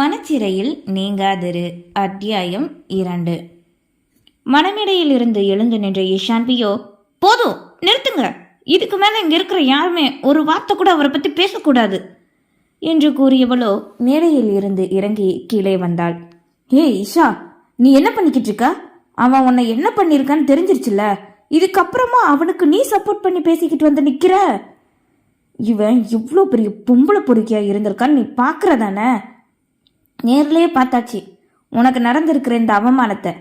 மனச்சிறையில் நீங்காதிரு. அத்தியாயம் இரண்டு. மனமிடையில் இருந்து எழுந்து நின்ற இஷான்பியோ போதும் நிறுத்துங்க. இதுக்கு மேல இங்க இருக்கிற யாருமே ஒரு வார்த்தை கூட அவரை பத்தி பேசக்கூடாது. என்று கூறியவளோ மேடையில் இருந்து இறங்கி கீழே வந்தாள். ஏய் இஷா நீ என்ன பண்ணிக்கிட்டு இருக்க? அவன் உன்னை என்ன பண்ணிருக்கான்னு தெரிஞ்சிருச்சுல இதுக்கப்புறமா அவனுக்கு நீ சப்போர்ட் பண்ணி பேசிக்கிட்டு வந்து நிக்கிற? இவன் இவ்வளோ பெரிய பொம்பளை பொறுக்கியா இருந்திருக்கான்னு நீ பாக்குறதானே? நேர்லேயே பார்த்தாச்சு. உனக்கு நடந்திருக்கிற இந்த அவமானத்தை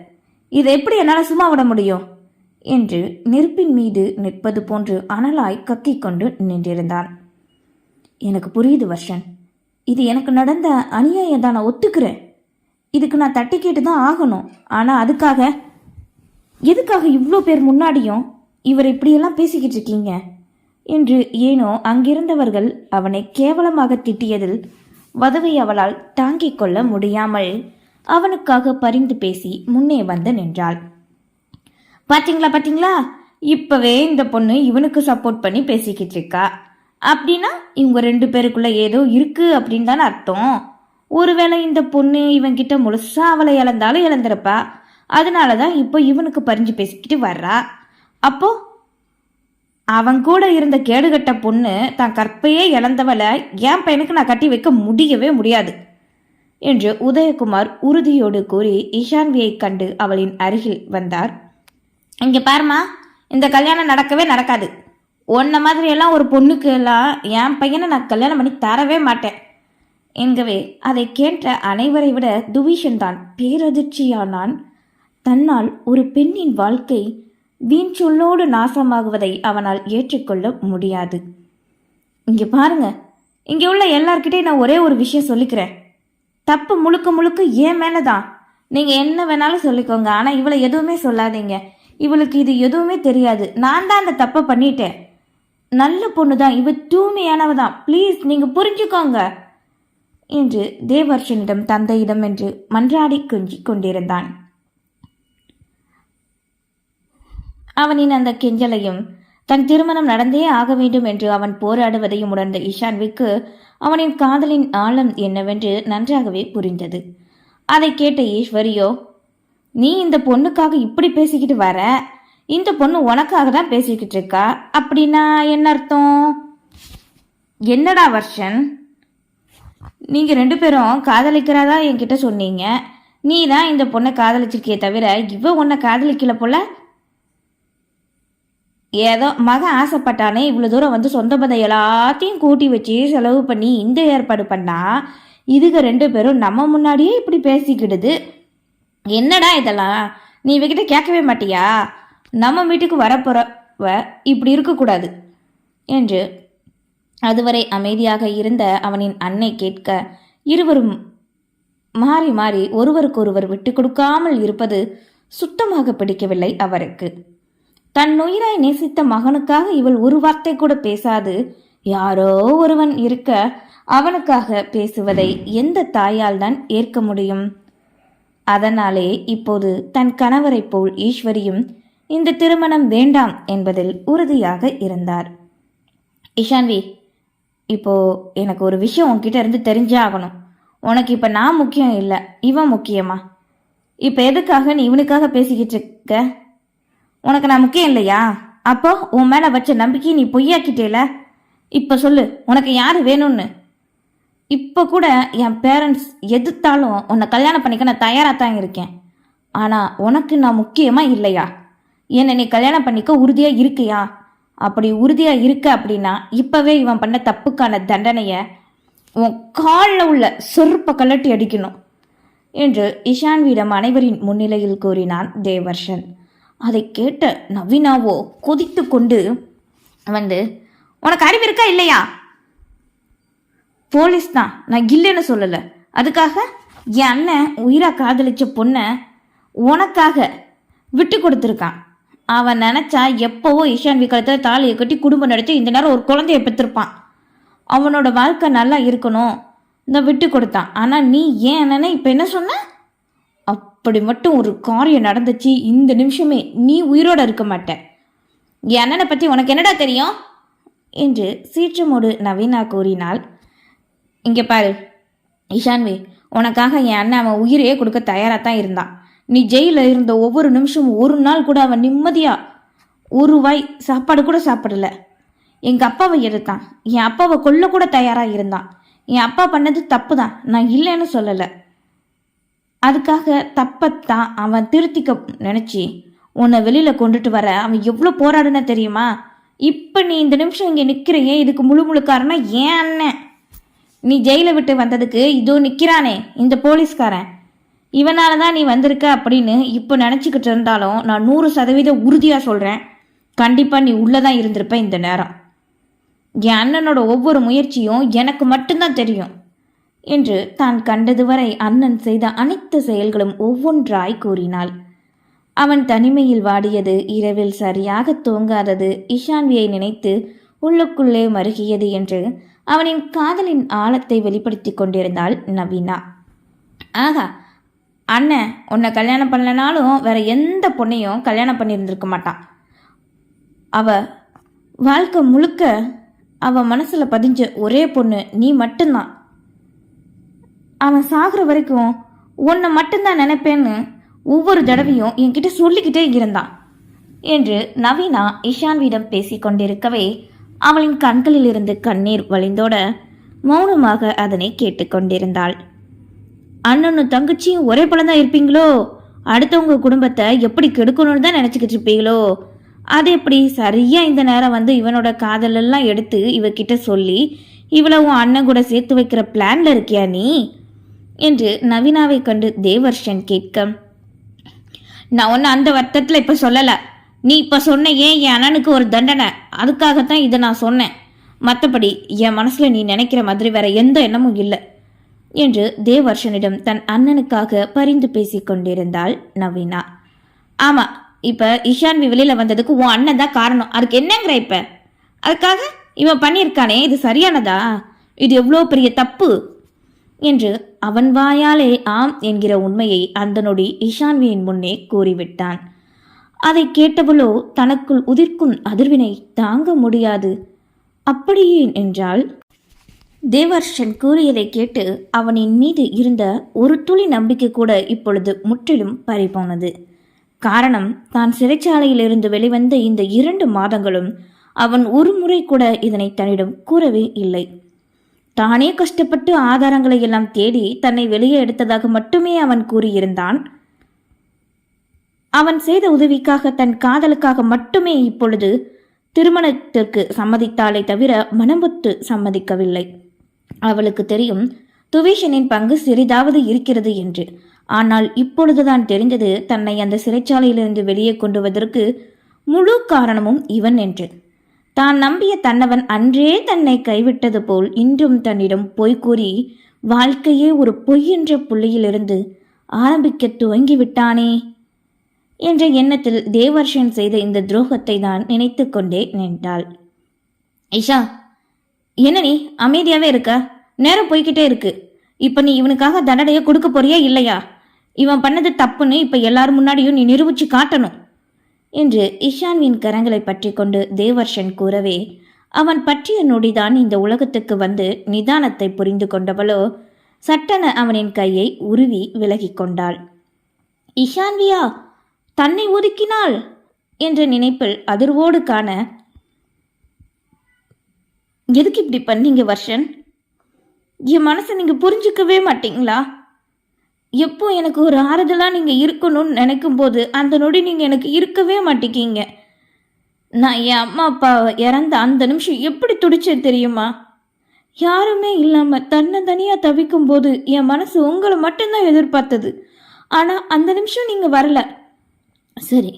இதை எப்படி என்னால் சும்மா விட முடியும்? என்று நெருப்பின் மீது நிற்பது போன்று அனலாய் கக்கிக் கொண்டு நின்றிருந்தான். எனக்கு புரியுது வர்ஷன். இது எனக்கு நடந்த அநியாயம் தான் நான் ஒத்துக்கிறேன். இதுக்கு நான் தட்டி கேட்டு தான் ஆகணும். ஆனால் அதுக்காக எதுக்காக இவ்வளோ பேர் முன்னாடியும் இவர் இப்படியெல்லாம் பேசிக்கிட்டு இருக்கீங்க? என்று ஏனோ அங்கிருந்தவர்கள் அவனை கேவலமாக திட்டியதில் வதவை அவளால் தாங்கிக் கொள்ள முடியாமல் அவனுக்காக பரிந்து பேசி முன்னே வந்து நின்றாள். பாத்தீங்களா பாத்தீங்களா? இப்பவே இந்த பொண்ணு இவனுக்கு சப்போர்ட் பண்ணி பேசிக்கிட்டு இருக்கா. அப்படின்னா இவங்க ரெண்டு பேருக்குள்ள ஏதோ இருக்கு அப்படின்னு தானே அர்த்தம். ஒருவேளை இந்த பொண்ணு இவன்கிட்ட முழுசா அவளை இழந்தாலும் இழந்திருப்பா. அதனால தான் இப்போ இவனுக்கு பறிஞ்சு பேசிக்கிட்டு வர்றா. அப்போ அவன் கூட இருந்த கேடுகட்ட பொண்ணு தான் கற்பையே இழந்தவளை என் பையனுக்கு நான் கட்டி வைக்க முடியவே முடியாது என்று உதயகுமார் உறுதியோடு கூறி இஷான்வியை கண்டு அவளின் அருகில் வந்தார். இங்க பாருமா இந்த கல்யாணம் நடக்கவே நடக்காது. உன்ன மாதிரியெல்லாம் ஒரு பொண்ணுக்கு எல்லாம் என் பையனை நான் கல்யாணம் பண்ணி தரவே மாட்டேன். என்கவே அதை கேட்ட அனைவரை விட துவிஷன் தான் பேரதிர்ச்சியானான். தன்னால் ஒரு பெண்ணின் வாழ்க்கை வீண் சொல்லோடு நாசமாகுவதை அவனால் ஏற்றுக்கொள்ள முடியாது. இங்க பாருங்க. இங்க உள்ள எல்லார்கிட்டையும் நான் ஒரே ஒரு விஷயம் சொல்லிக்கிறேன். தப்பு முழுக்க முழுக்க ஏன் மேலதான். நீங்க என்ன வேணாலும் சொல்லிக்கோங்க. ஆனா இவளை எதுவுமே சொல்லாதீங்க. இவளுக்கு இது எதுவுமே தெரியாது. நான் தான் அந்த தப்பை பண்ணிட்டேன். நல்ல பொண்ணு தான் இவ தூய்மையானவ தான் ப்ளீஸ் நீங்க புரிஞ்சுக்கோங்க. என்று தேவர்ஷனிடம் தந்தையிடம் என்று மன்றாடி கொஞ்சிக் கொண்டிருந்தான். அவனின் அந்த கெஞ்சலையும் தன் திருமணம் நடந்தே ஆக வேண்டும் என்று அவன் போராடுவதையும் உணர்ந்த இஷான்விக்கு அவனின் காதலின் ஆழம் என்னவென்று நன்றாகவே புரிந்தது. அதை கேட்ட ஈஸ்வரியோ நீ இந்த பொண்ணுக்காக இப்படி பேசிக்கிட்டு வர? இந்த பொண்ணு உனக்காக தான் பேசிக்கிட்டு இருக்கா? அப்படின்னா என்ன அர்த்தம்? என்னடா வர்ஷன்? நீங்க ரெண்டு பேரும் காதலிக்கிறதா என்கிட்ட சொன்னீங்க. நீ தான் இந்த பொண்ணை காதலிச்சிருக்கியே தவிர இவ உன்னை காதலிக்கல போல ஏதோ மகன் ஆசைப்பட்டானே இவ்வளோ தூரம் வந்து சொந்த பந்தம் எல்லாத்தையும் கூட்டி வச்சு செலவு பண்ணி இந்த ஏற்பாடு பண்ணா இதுக ரெண்டு பேரும் நம்ம முன்னாடியே இப்படி பேசிக்கிடுது. என்னடா இதெல்லாம்? நீ இவகிட்ட கேட்கவே மாட்டியா? நம்ம வீட்டுக்கு வரப்போறவ இப்படி இருக்கக்கூடாது என்று அதுவரை அமைதியாக இருந்த அவனின் அன்னை கேட்க இருவரும் மாறி மாறி ஒருவருக்கொருவர் விட்டு கொடுக்காமல் இருப்பது சுத்தமாக பிடிக்கவில்லை அவருக்கு. தன் உயிராய் நேசித்த மகனுக்காக இவள் ஒரு வார்த்தை கூட பேசாது. யாரோ ஒருவன் இருக்க அவனுக்காக பேசுவதை எந்த தாயால் தான் ஏற்க முடியும்? அதனாலே இப்போது தன் கணவரைப் போல் ஈஸ்வரியும் இந்த திருமணம் வேண்டாம் என்பதில் உறுதியாக இருந்தார். இஷான்வி இப்போ எனக்கு ஒரு விஷயம் உன்கிட்ட இருந்து தெரிஞ்சே ஆகணும். உனக்கு இப்போ நான் முக்கியம் இல்லை இவன் முக்கியமா? இப்போ எதுக்காக நீ இவனுக்காக பேசிக்கிட்டு இருக்க? உனக்கு நான் முக்கியம் இல்லையா? அப்போ உன் மேலே வச்ச நம்பிக்கையை நீ பொய்யாக்கிட்டேல? இப்போ சொல்லு உனக்கு யார் வேணும்னு? இப்போ கூட என் பேரண்ட்ஸ் எதிர்த்தாலும் உன்னை கல்யாணம் பண்ணிக்க நான் தயாராக தான் இருக்கேன். ஆனால் உனக்கு நான் முக்கியமா இல்லையா? என்னை நீ கல்யாணம் பண்ணிக்க உறுதியாக இருக்கியா? அப்படி உறுதியாக இருக்க அப்படின்னா இப்போவே இவன் பண்ண தப்புக்கான தண்டனையை உன் காலில் உள்ள செருப்பை கலட்டி அடிக்கணும் என்று இஷான்விடம் அனைவரின் முன்னிலையில் கூறினான் தேவர்ஷன். அதை கேட்ட நவீனாவோ கொதித்து கொண்டு வந்து உனக்கு அறிவு இருக்கா இல்லையா? போலீஸ் தான். நான் இல்லைன்னு சொல்லலை. அதுக்காக என் அண்ணன் உயிராக காதலிச்ச பொண்ணை உனக்காக விட்டு கொடுத்துருக்கான். அவன் நினச்சா எப்போவோ இஷான் விக்கலத்தில் தாலியை கட்டி குடும்பம் நடித்து இந்த நேரம் ஒரு குழந்தைய பெற்றிருப்பான். அவனோட வாழ்க்கை நல்லா இருக்கணும். இந்த விட்டு கொடுத்தான். ஆனால் நீ ஏன் அண்ணனை இப்போ என்ன சொன்ன? அப்படி மட்டும் ஒரு காரியம் நடந்துச்சு இந்த நிமிஷமே நீ உயிரோட இருக்க மாட்ட. என் அண்ணனை பற்றி உனக்கு என்னடா தெரியும்? என்று சீற்றமோடு நவீனா கூறினாள். இங்கே பாரு இஷான்வி உனக்காக என் அண்ணன் அவன் உயிரையே கொடுக்க தயாராக தான் இருந்தான். நீ ஜெயிலில் இருந்த ஒவ்வொரு நிமிஷமும் ஒரு நாள் கூட அவன் நிம்மதியாக ஒரு வாய் சாப்பாடு கூட சாப்பிடல. எங்கள் அப்பாவை எடுத்தான். என் அப்பாவை கொல்ல கூட தயாராக இருந்தான். என் அப்பா பண்ணது தப்பு தான் நான் இல்லைன்னு சொல்லலை. அதுக்காக தப்பத்தான் அவன் திருத்திக்க நினச்சி உன்னை வெளியில் கொண்டுட்டு வர அவன் எவ்வளோ போராடுன தெரியுமா? இப்போ நீ இந்த நிமிஷம் இங்கே நிற்கிறையே இதுக்கு முழு முழு காரணம் ஏன் அண்ணன் நீ ஜெயிலை விட்டு வந்ததுக்கு இதோ நிற்கிறானே இந்த போலீஸ்காரன். இவனால தான் நீ வந்திருக்க அப்படின்னு இப்போ நினச்சிக்கிட்டு இருந்தாலும் நான் நூறு சதவீதம் உறுதியாக சொல்கிறேன் கண்டிப்பாக நீ உள்ளே தான் இருந்திருப்ப இந்த நேரம். என் அண்ணனோட ஒவ்வொரு முயற்சியும் எனக்கு மட்டும்தான் தெரியும். என்று தான் கண்டது வரை அண்ணன் செய்த அனைத்து செயல்களும் ஒவ்வொன்றாய் கூறினாள். அவன் தனிமையில் வாடியது இரவில் சரியாக தூங்காதது இஷான்வியை நினைத்து உள்ளுக்குள்ளே மருகியது என்று அவனின் காதலின் ஆழத்தை வெளிப்படுத்திக் கொண்டிருந்தாள் நவீனா. ஆகா அண்ணன் உன்னை கல்யாணம் பண்ணலனாலும் வேற எந்த பொண்ணையும் கல்யாணம் பண்ணியிருந்திருக்க மாட்டான். அவ வாழ்க்கை முழுக்க அவ மனசுல பதிஞ்ச ஒரே பொண்ணு நீ மட்டும்தான். அவன் சாகுற வரைக்கும் உன்னை மட்டும்தான் நினைப்பேன்னு ஒவ்வொரு தடவையும் என்கிட்ட சொல்லிக்கிட்டே இருந்தான். என்று நவீனா இஷான்விடம் பேசிக் கொண்டிருக்கவே அவளின் கண்களிலிருந்து கண்ணீர் வழிந்தோட மௌனமாக அதனை கேட்டுக்கொண்டிருந்தாள் அண்ணனும் தங்கச்சியும் ஒரே தான் இருப்பீங்களோ? அடுத்தவங்க குடும்பத்தை எப்படி கெடுக்கணும்னு தான் நினச்சிக்கிட்டு இருப்பீங்களோ? அது எப்படி சரியா இந்த நேரம் வந்து இவனோட காதலெல்லாம் எடுத்து இவகிட்ட சொல்லி இவளை உன் அண்ணன் கூட சேர்த்து வைக்கிற பிளான்ல இருக்கியா நீ? என்று நவீனாவை கண்டு தேவர்ஷன் கேட்க நான் ஒன்றும் அந்த வருத்தத்தில் இப்போ சொல்லலை. நீ இப்போ சொன்ன ஏன் என் அண்ணனுக்கு ஒரு தண்டனை? அதுக்காகத்தான் இதை நான் சொன்னேன். மற்றபடி என் மனசில் நீ நினைக்கிற மாதிரி வேற எந்த எண்ணமும் இல்லை என்று தேவர்ஷனிடம் தன் அண்ணனுக்காக பரிந்து பேசிக்கொண்டிருந்தாள் நவீனா. ஆமாம் இப்போ இஷான்வி வெளியில் வந்ததுக்கு உன் அண்ணன் தான் காரணம். அதுக்கு என்னங்கிற இப்போ? அதுக்காக இவன் பண்ணியிருக்கானே? இது சரியானதா? இது எவ்வளோ பெரிய தப்பு? என்று அவன் வாயாலே ஆம் என்கிற உண்மையை அந்த நொடி இஷான்வியின் முன்னே கூறிவிட்டான். அதை கேட்டவளோ தனக்குள் உதிர்க்கும் அதிர்வினை தாங்க முடியாது. அப்படியே என்றால் தேவர்ஷன் கூறியதை கேட்டு அவனின் மீது இருந்த ஒரு துளி நம்பிக்கை கூட இப்பொழுது முற்றிலும் பறிபோனது. காரணம் தான் சிறைச்சாலையிலிருந்து வெளிவந்த இந்த இரண்டு மாதங்களும் அவன் ஒரு முறை கூட இதனை தன்னிடம் கூறவே இல்லை. தானே கஷ்டப்பட்டு ஆதாரங்களை எல்லாம் தேடி தன்னை வெளியே எடுத்ததாக மட்டுமே அவன் கூறியிருந்தான். அவன் செய்த உதவிக்காக தன் காதலுக்காக மட்டுமே இப்பொழுது திருமணத்திற்கு சம்மதித்தாலே தவிர மனமுத்து சம்மதிக்கவில்லை. அவளுக்கு தெரியும் துவேஷனின் பங்கு சிறிதாவது இருக்கிறது என்று. ஆனால் இப்பொழுதுதான் தெரிந்தது தன்னை அந்த சிறைச்சாலையிலிருந்து வெளியே கொண்டு வருவதற்கு முழு காரணமும் இவன் என்று. தான் நம்பிய தன்னவன் அன்றே தன்னை கைவிட்டது போல் இன்றும் தன்னிடம் பொய் கூறி வாழ்க்கையே ஒரு பொய் என்ற புள்ளியிலிருந்து ஆரம்பிக்க துவங்கி விட்டானே என்ற எண்ணத்தில் தேவர்ஷன் செய்த இந்த துரோகத்தை தான் நினைத்து கொண்டே நின்றாள். ஐஷா என்ன நீ அமைதியாவே இருக்க? நேரம் போய்கிட்டே இருக்கு. இப்ப நீ இவனுக்காக தண்டனையை கொடுக்க போறியா இல்லையா? இவன் பண்ணது தப்புன்னு இப்ப எல்லாரும் முன்னாடியும் நீ நிரூபிச்சு காட்டணும். என்று இஷான்வின் கரங்களை பற்றி கொண்டு தேவர்ஷன் கூறவே அவன் பற்றிய நொடிதான் இந்த உலகத்துக்கு வந்து நிதானத்தை புரிந்து கொண்டவளோ? சட்டென அவனின் கையை உருவி விலகிக் கொண்டாள். இஷான்வியா தன்னை ஒதுக்கினாள் என்ற நினைப்பில் அதிர்வோடு காண எதுக்கு இப்படி பண்ணீங்க வர்ஷன்? என் மனசை நீங்க புரிஞ்சுக்கவே மாட்டீங்களா? எப்போ எனக்கு ஒரு ஆறுதலாக நீங்கள் இருக்கணும்னு நினைக்கும் போது அந்த நொடி நீங்கள் எனக்கு இருக்கவே மாட்டேங்கிங்க. நான் என் அம்மா அப்பா இறந்த அந்த நிமிஷம் எப்படி துடிச்சது தெரியுமா? யாருமே இல்லாமல் தன்னை தனியாக தவிக்கும் போது என் மனசு உங்களை மட்டும்தான் எதிர்பார்த்தது. ஆனால் அந்த நிமிஷம் நீங்கள் வரல. சரி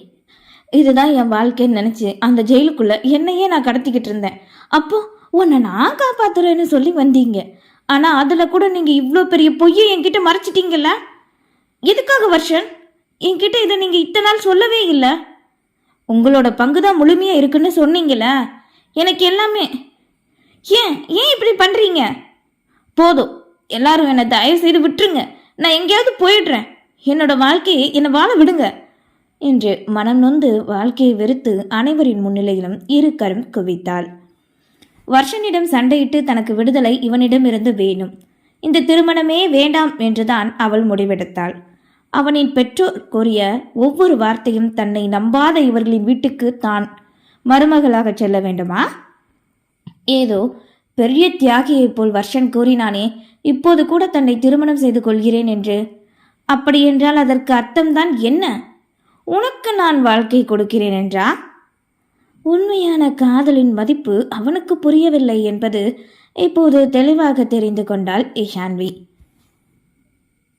இதுதான் என் வாழ்க்கைன்னு நினச்சி அந்த ஜெயிலுக்குள்ளே என்னையே நான் கடத்திக்கிட்டு இருந்தேன். அப்போ உன்னை நான் காப்பாற்றுறேன்னு சொல்லி வந்தீங்க. ஆனால் அதில் கூட நீங்கள் இவ்வளோ பெரிய பொய்யை என்கிட்ட மறைச்சிட்டீங்கல்ல? எதுக்காக வர்ஷன்? என்கிட்ட இதை நீங்கள் இத்தனை நாள் சொல்லவே இல்லை. உங்களோட பங்கு தான் முழுமையாக இருக்குன்னு சொன்னீங்கள எனக்கு எல்லாமே. ஏன் ஏன் இப்படி பண்ணுறீங்க போதும். எல்லாரும் என்னை தயவு செய்து விட்டுருங்க. நான் எங்கேயாவது போயிடுறேன். என்னோட வாழ்க்கையை என்னை வாழ விடுங்க. என்று மனம் நொந்து வாழ்க்கையை வெறுத்து அனைவரின் முன்னிலையிலும் இரு கரம் குவித்தாள். வர்ஷனிடம் சண்டையிட்டு தனக்கு விடுதலை இவனிடமிருந்து வேணும். இந்த திருமணமே வேண்டாம் என்றுதான் அவள் முடிவெடுத்தாள். அவனின் பெற்றோர் கூறிய ஒவ்வொரு வார்த்தையும் தன்னை நம்பாத இவர்களின் வீட்டுக்கு தான் மருமகளாக செல்ல வேண்டுமா? ஏதோ பெரிய தியாகியைப் போல் வர்ஷன் கூறினானே இப்போது கூட தன்னை திருமணம் செய்து கொள்கிறேன் என்று. அப்படியென்றால் அதற்கு அர்த்தம்தான் என்ன? உனக்கு நான் வாழ்க்கை கொடுக்கிறேன் என்றா? உண்மையான காதலின் மதிப்பு அவனுக்கு புரியவில்லை என்பது இப்போது தெளிவாக தெரிந்து கொண்டாள் இஷான்வி.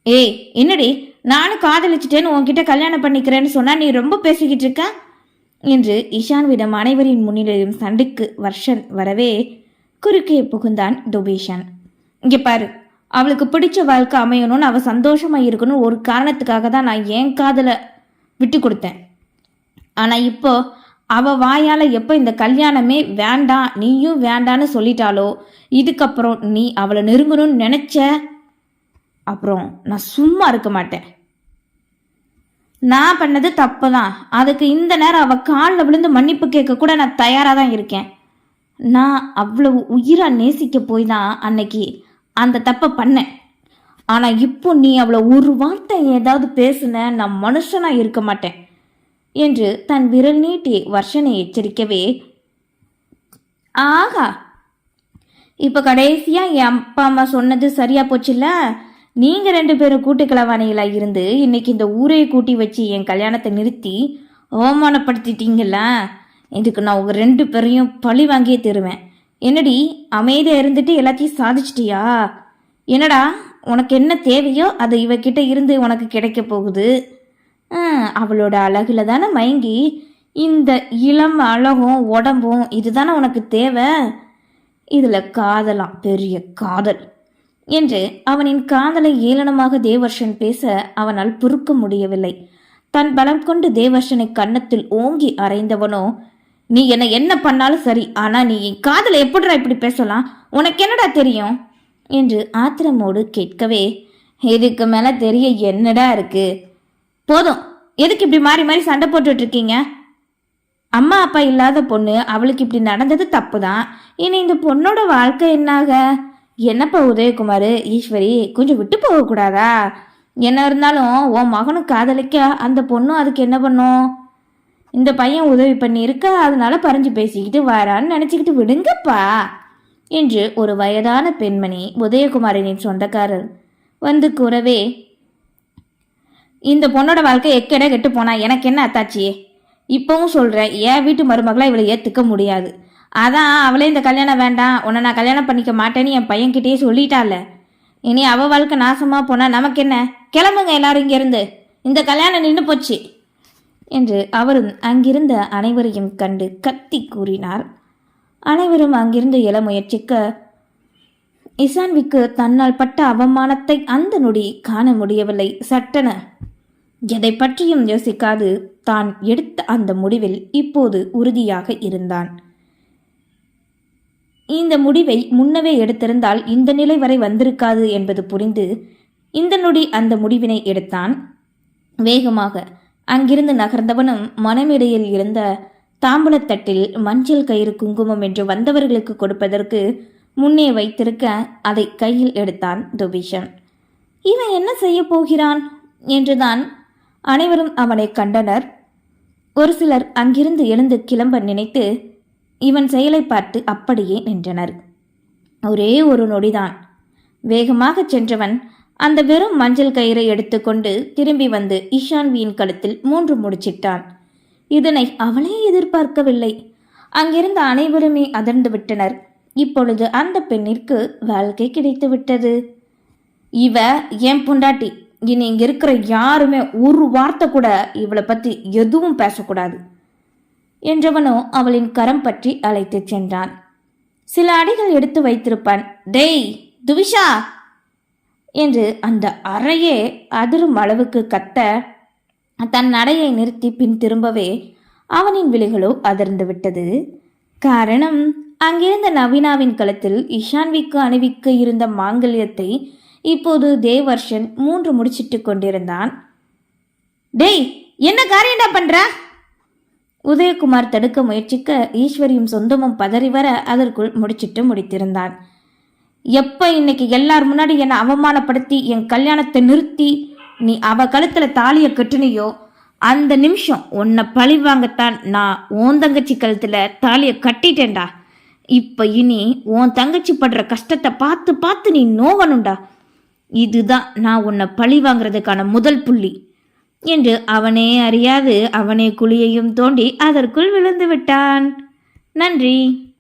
ஏய் என்னடி? நானும் காதலிச்சிட்டேன்னு உன்கிட்ட கல்யாணம் பண்ணிக்கிறேன்னு சொன்னா நீ ரொம்ப பேசிக்கிட்டு இருக்க? என்று இஷான்விடம் அனைவரின் முன்னிலையும் சண்டைக்கு வர்ஷன் வரவே குறுக்கே புகுந்தான் துபீஷன். இங்கே பாரு அவளுக்கு பிடிச்ச வாழ்க்கை அமையணும்னு அவள் சந்தோஷமாக இருக்கணும். ஒரு காரணத்துக்காக தான் நான் என் காதலை விட்டு கொடுத்தேன். ஆனால் இப்போ அவ வாயால எப்போ இந்த கல்யாணமே வேண்டாம் நீயும் வேண்டான்னு சொல்லிட்டாலோ இதுக்கப்புறம் நீ அவளை நெருங்கணும்னு நினைச்ச? அப்புறம் நான் சும்மா இருக்க மாட்டேன். நான் பண்ணது தப்பு தான் அதுக்கு இந்த நேரம் அவ காலில் விழுந்து மன்னிப்பு கேட்க கூட நான் தயாராக தான் இருக்கேன். நான் அவ்வளவு உயிரா நேசிக்க போய் தான் அன்னைக்கு அந்த தப்பை பண்ணேன். ஆனால் இப்போ நீ அவளை ஒரு வார்த்தை ஏதாவது பேசுன நான் மனுஷனா இருக்க மாட்டேன். என்று தன் விரல் நீட்டி வர்ஷனை எச்சரிக்கவே ஆகா! இப்போ கடைசியாக என் அப்பா அம்மா சொன்னது சரியா போச்சுல்ல? நீங்கள் ரெண்டு பேரும் கூட்டுக்கிழவானைகளா இருந்து இன்னைக்கு இந்த ஊரையை கூட்டி வச்சு என் கல்யாணத்தை நிறுத்தி அவமானப்படுத்திட்டீங்கள இதுக்கு நான் உங்கள் ரெண்டு பேரையும் பழி வாங்கியே தருவேன். என்னடி அமைதியாக இருந்துட்டு எல்லாத்தையும் சாதிச்சிட்டியா? என்னடா உனக்கு என்ன தேவையோ அது இவகிட்ட இருந்து உனக்கு கிடைக்க போகுது. அவளோட அழகில் தானே மயங்கி? இந்த இளம் அழகும் உடம்பும் இதுதானே உனக்கு தேவை? இதில் காதலாம் பெரிய காதல் என்று அவனின் காதலை ஏளனமாக தேவர்ஷன் பேச அவனால் பொறுக்க முடியவில்லை. தன் பலம் கொண்டு தேவர்ஷனை கன்னத்தில் ஓங்கி அறைந்தவனோ நீ என்ன என்ன பண்ணாலும் சரி ஆனால் நீ என் காதலை எப்படிடா இப்படி பேசலாம்? உனக்கு என்னடா தெரியும்? என்று ஆத்திரமோடு கேட்கவே இதுக்கு மேலே தெரிய என்னடா இருக்குது போதும். எதுக்கு இப்படி மாறி மாறி சண்டை போட்டுட்டு இருக்கீங்க அம்மா அப்பா இல்லாத பொண்ணு அவளுக்கு இப்படி நடந்தது தப்பு தான் இனி இந்த பொண்ணோட வாழ்க்கை என்னாக? என்னப்பா உதயகுமார் ஈஸ்வரி கொஞ்சம் விட்டு போகக்கூடாதா? என்ன இருந்தாலும் உன் மகனும் காதலிக்க அந்த பொண்ணும் அதுக்கு என்ன பண்ணும்? இந்த பையன் உதவி பண்ணியிருக்க அதனால பறிஞ்சு பேசிக்கிட்டு வரான்னு நினச்சிக்கிட்டு விடுங்கப்பா என்று ஒரு வயதான பெண்மணி உதயகுமாரனின் சொந்தக்காரர் வந்து கூறவே இந்த பொண்ணோட வாழ்க்கை எக்கட கெட்டு போனா எனக்கு என்ன அத்தாச்சி இப்பவும் சொல்றேன் என் வீட்டு மருமகளை இவளை ஏத்துக்க முடியாது. அதான் அவளே இந்த கல்யாணம் வேண்டாம் உன்னை நான் கல்யாணம் பண்ணிக்க மாட்டேன்னு என் பையன்கிட்டயே சொல்லிட்டால இனி அவ வாழ்க்கை நாசமா போனா நமக்கு என்ன? கிளம்புங்க எல்லாரும் இங்கிருந்து. இந்த கல்யாணம் நின்று போச்சு. என்று அவரும் அங்கிருந்த அனைவரையும் கண்டு கத்தி கூறினார். அனைவரும் அங்கிருந்து எழ முயற்சிக்க இசான்விக்கு தன்னால் பட்ட அவமானத்தை அந்த நொடி காண முடியவில்லை. சட்டென எதை பற்றியும் யோசிக்காது. தான் எடுத்த அந்த முடிவில் இப்போது உறுதியாக இருந்தான். இந்த முடிவை முன்னவே எடுத்திருந்தால் இந்த நிலை வரை வந்திருக்காது என்பது புரிந்து இந்த நொடி அந்த முடிவினை எடுத்தான். வேகமாக அங்கிருந்து நகர்ந்தவனும் மனமிடையில் இருந்த தாம்பூலத்தட்டில் மஞ்சள் கயிறு குங்குமம் என்று வந்தவர்களுக்கு கொடுப்பதற்கு முன்னே வைத்திருக்க அதை கையில் எடுத்தான் துபீஷன் இவன் என்ன செய்ய போகிறான்? என்றுதான் அனைவரும் அவனை கண்டனர். ஒரு சிலர் அங்கிருந்து எழுந்து கிளம்ப நினைத்து இவன் செயலை பார்த்து அப்படியே நின்றனர். ஒரே ஒரு நொடிதான். வேகமாகச் சென்றவன் அந்த வெறும் மஞ்சள் கயிறை எடுத்துக்கொண்டு திரும்பி வந்து இஷான்வியின் கழுத்தில் மூன்று முடிச்சிட்டான். இதனை அவளே எதிர்பார்க்கவில்லை. அங்கிருந்த அனைவருமே அதிர்ந்து விட்டனர். இப்பொழுது அந்த பெண்ணிற்கு வாழ்க்கை கிடைத்து விட்டது இவ என் புண்டாட்டி இனி இங்கே இருக்கிற யாருமே ஒரு வார்த்தை கூட இவளை பற்றி எதுவும் பேசக்கூடாது. என்றவனோ அவளின் கரம் பற்றி அழைத்துச் சென்றான். சில அடிகள் எடுத்து வைத்திருப்பான். டேய் துவிஷா! என்று அந்த அறையே அதிரும் அளவுக்கு கத்த தன் நடையை நிறுத்தி பின் திரும்பவே அவனின் விழிகளோ அதிர்ந்து விட்டது. காரணம் அங்கிருந்த நவீனாவின் களத்தில் இஷான்விக்கு அணிவிக்க இருந்த மாங்கல்யத்தை இப்போது தேவர்ஷன் மூன்று முடிச்சிட்டு கொண்டிருந்தான். டேய் என்ன காரியண்டா பண்ற? உதயகுமார் தடுக்க முயற்சிக்க ஈஸ்வரியும் சொந்தமும் பதறி வர அதற்குள் முடிச்சிட்டு முடித்திருந்தான். எப்ப இன்னைக்கு எல்லார் முன்னாடி என்னை அவமானப்படுத்தி என் கல்யாணத்தை நிறுத்தி நீ அவ கழுத்துல தாலியை கட்டுனியோ அந்த நிமிஷம் உன்னை பழி வாங்கத்தான் நான் உன் தங்கச்சி கழுத்துல தாலியை கட்டிட்டேன்டா. இப்ப இனி உன் தங்கச்சி படுற கஷ்டத்தை பார்த்து பார்த்து நீ நோவணும்டா இதுதான் நான் உன்னை பழி வாங்குறதுக்கான முதல் புள்ளி என்று அவனே அறியாது அவனே குழியையும் தோண்டி அதற்குள் விழுந்து விட்டான். நன்றி.